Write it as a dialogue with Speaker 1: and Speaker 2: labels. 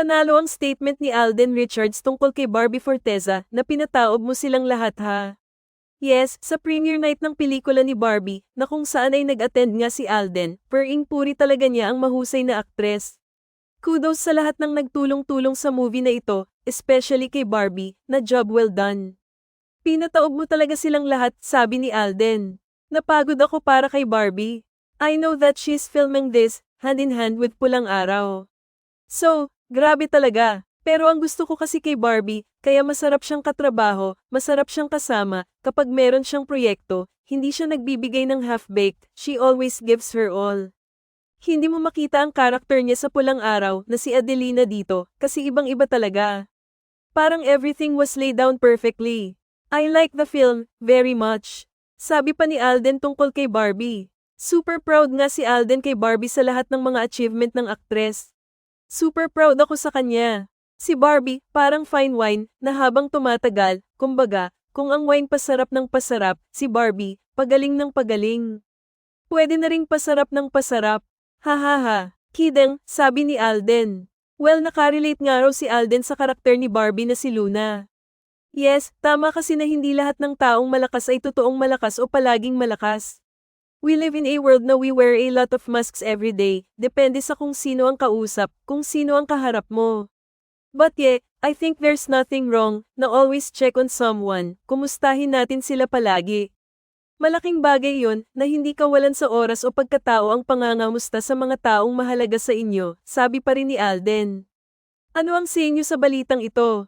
Speaker 1: Panalo ang statement ni Alden Richards tungkol kay Barbie Forteza na pinataob mo silang lahat ha. Yes, sa premiere night ng pelikula ni Barbie, na kung saan ay nag-attend nga si Alden, pering puri talaga niya ang mahusay na aktres. Kudos sa lahat ng nagtulong-tulong sa movie na ito, especially kay Barbie, na job well done. Pinataob mo talaga silang lahat, sabi ni Alden. Napagod ako para kay Barbie. I know that she's filming this, hand in hand with Pulang Araw. So, grabe talaga. Pero ang gusto ko kasi kay Barbie, kaya masarap siyang katrabaho, masarap siyang kasama, kapag meron siyang proyekto, hindi siya nagbibigay ng half-baked, she always gives her all. Hindi mo makita ang karakter niya sa Pulang Araw na si Adelina dito, kasi ibang-iba talaga. Parang everything was laid down perfectly. I like the film, very much. Sabi pa ni Alden tungkol kay Barbie. Super proud nga si Alden kay Barbie sa lahat ng mga achievement ng aktres. Super proud ako sa kanya. Si Barbie, parang fine wine, na habang tumatagal, kumbaga, kung ang wine pasarap ng pasarap, si Barbie, pagaling ng pagaling. Pwede na ring pasarap ng pasarap. Ha ha ha. Kideng, sabi ni Alden. Well nakarelate nga raw si Alden sa karakter ni Barbie na si Luna. Yes, tama kasi na hindi lahat ng taong malakas ay totoong malakas o palaging malakas. We live in a world na we wear a lot of masks every day, depende sa kung sino ang kausap, kung sino ang kaharap mo. But yeah, I think there's nothing wrong na always check on someone, kumustahin natin sila palagi. Malaking bagay yon na hindi kawalan sa oras o pagkatao ang pangangamusta sa mga taong mahalaga sa inyo, sabi pa rin ni Alden. Ano ang sa inyo sa balitang ito?